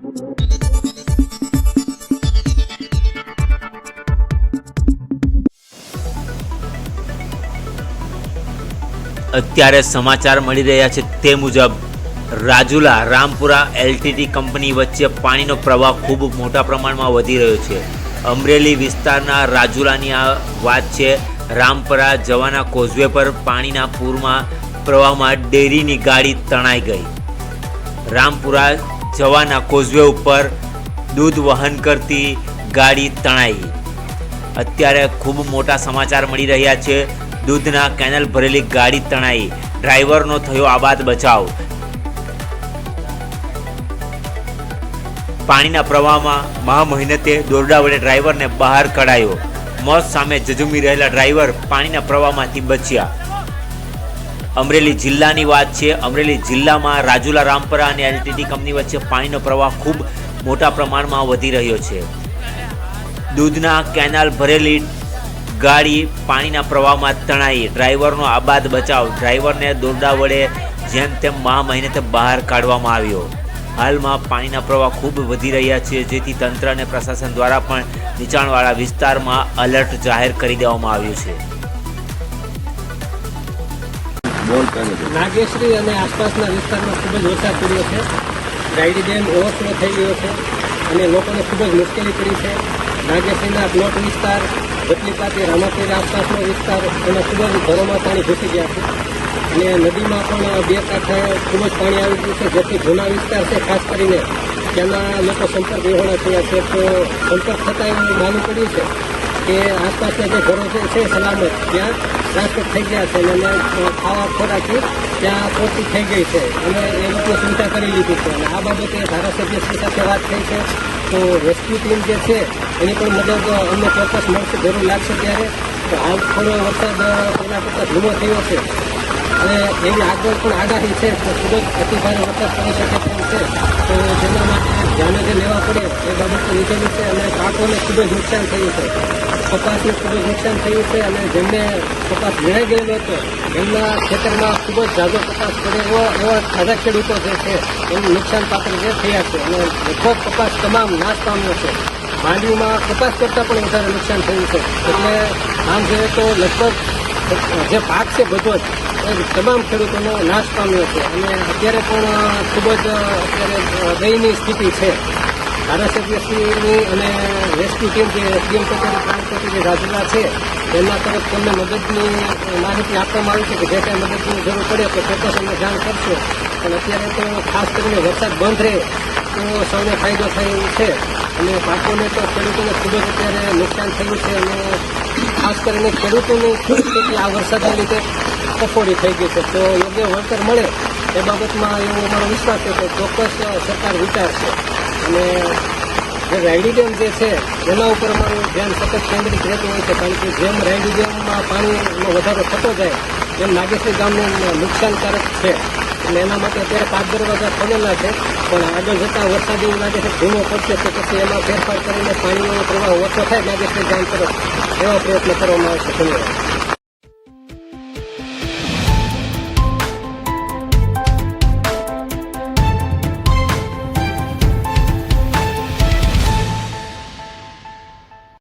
અત્યારે સમાચાર મળી રહ્યા છે તે મુજબ રાજુલા રામપુરા એલટીટી કંપની વચ્ચે પાણીનો પ્રવાહ ખૂબ મોટા પ્રમાણમાં વધી રહ્યો છે. અમરેલી વિસ્તારના રાજુલાની આ વાત છે, રામપરા જવાના કોઝવે પર પાણીના પૂરમાં પ્રવાહમાં ડેરીની ગાડી તણાઈ ગઈ. રામપુરા જવાના કોઝવે ઉપર દૂધ વહન કરતી ગાડી તણાઈ. અત્યારે ખૂબ મોટા સમાચાર મળી રહ્યા છે. દૂધના કેનલ ભરેલી ગાડી તણાઈ. ડ્રાઈવરનો થયો આબાદ બચાવ. પાણીના પ્રવાહમાં મહા મહેનતે દોરડા વડે ડ્રાઈવરને બહાર કઢાયો. મોત સામે જજુમી રહેલા ડ્રાઈવર પાણીના પ્રવાહમાંથી બચ્યા. અમરેલી જિલ્લાની વાત છે. અમરેલી જિલ્લામાં રાજુલા, રામપરા અને એલટીટી કંપની વચ્ચે પાણીનો પ્રવાહ ખૂબ મોટા પ્રમાણમાં વધી રહ્યો છે. દૂધના કેનાલ ભરેલી ગાડી પાણીના પ્રવાહમાં તણાઈ. ડ્રાઈવરનો આબાદ બચાવ. ડ્રાઈવરને દોરડા વડે જેમ તેમ મહા મહેનતે બહાર કાઢવામાં આવ્યો. હાલમાં પાણીના પ્રવાહ ખૂબ વધી રહ્યા છે. જેથી તંત્ર અને પ્રશાસન દ્વારા પણ નીચાણવાળા વિસ્તારમાં અલર્ટ જાહેર કરી દેવામાં આવ્યું છે. નાગેશ્રી અને આસપાસના વિસ્તારમાં ખૂબ જ વરસાદ પડ્યો છે. રાયડી ડેમ ઓવરફ્લો થઈ ગયો છે અને લોકોને ખૂબ જ મુશ્કેલી પડી છે. નાગેશ્રીના પ્લોટ વિસ્તાર બદલીપાતી રામાપીર આસપાસનો વિસ્તાર, એમાં ખૂબ જ ઘરોમાં પાણી ઘૂસી ગયા છે. અને નદીમાં પણ બે કાંઠે ખૂબ જ પાણી આવી ગયું છે. જેથી જૂના વિસ્તાર છે, ખાસ કરીને ત્યાંના લોકો સંપર્ક વિહોણા થયા છે. તો સંપર્ક થતાં એવું માનવું પડ્યું છે કે આસપાસના જે ઘરો છે સલામત. ત્યાં ટ્રાન્સફર થઈ ગયા છે અને ખાવા ખોરાકી ત્યાં પૂરતી થઈ ગઈ છે. અને એ લોકો સુવિધા કરી લીધી છે. અને આ બાબતે ધારાસભ્યશ્રી સાથે વાત થઈ છે. તો રેસ્ક્યુ ટીમ જે છે, એની પણ મદદ અમને ચોક્કસ મળશે, જરૂર લાગશે ત્યારે. હાલ થોડો વરસાદ પહેલાં કરતાં ધીમો થયો છે અને એવી આગળ પણ આગાહી છે તો ખૂબ જ અતિભારે વરસાદ પડી શકે તેમ છે. તો જેના માટે ધ્યાને જે લેવા પડે એ બાબત તો છે અને પાકોને ખૂબ જ નુકસાન થયું છે. કપાસને ખૂબ જ નુકસાન થયું છે અને જેમને કપાસ વીણાઈ ગયેલો હતો, એમના ખેતરમાં ખૂબ જ ઝાઝો કપાસ પડે એવો, એવા ઝાઝા ખેડૂતો જે છે, એનું નુકસાન પાત્ર જે થયા છે અને લગભગ કપાસ તમામ નાશ પામ્યો છે. માંડવીમાં કપાસ કરતાં પણ વધારે નુકસાન થયું છે. એટલે આમ જોઈએ તો લગભગ જે પાક છે બધો જ તમામ ખેડૂતોનો નાશ પામ્યો છે. અને અત્યારે પણ ખૂબ જ અત્યારે દયની સ્થિતિ છે. ધારાસભ્યશ્રીની અને રેસ્ક્યુ ટીમ જે સીએમ કચેરી પ્રાંત જે રાજુલા છે, એમના તરફ તમને મદદની માહિતી આપવામાં આવી છે કે જે કાંઈ મદદની જરૂર પડે તો ચોક્કસ અમે જાણ કરશો. પણ અત્યારે તો ખાસ કરીને વરસાદ બંધ રહે તો સૌને ફાયદો થાય છે. અને પાકોને તો ખેડૂતોને ખૂબ જ અત્યારે નુકસાન થયું છે. અને ખાસ કરીને ખેડૂતોની આ વરસાદના લીધે કફોડી થઈ ગઈ છે. તો યોગ્ય વળતર મળે એ બાબતમાં એવો અમારો વિશ્વાસ છે કે ચોક્કસ સરકાર વિચારશે. અને જે રાયડી જે છે, એના ઉપર અમારું ધ્યાન સતત કેન્દ્રિત રહેતું હોય છે. કારણ કે જેમ રાયડી ડેમમાં પાણીનો વધારો થતો જાય, એમ નાગેશ્વરી ગામને નુકસાનકારક છે. એટલે એના માટે અત્યારે પાંચ દરવાજા ખોલેલા છે. પણ આગળ જતાં વરસાદ એવું લાગે છે ધીમો પડશે, તો પછી એમાં ફેરફાર કરીને પાણીનો પ્રવાહ ઓછો થાય નાગેશ્વરી ગામ તરફ. એવા પ્રયત્ન કરવામાં આવશે. ધન્યવાદ.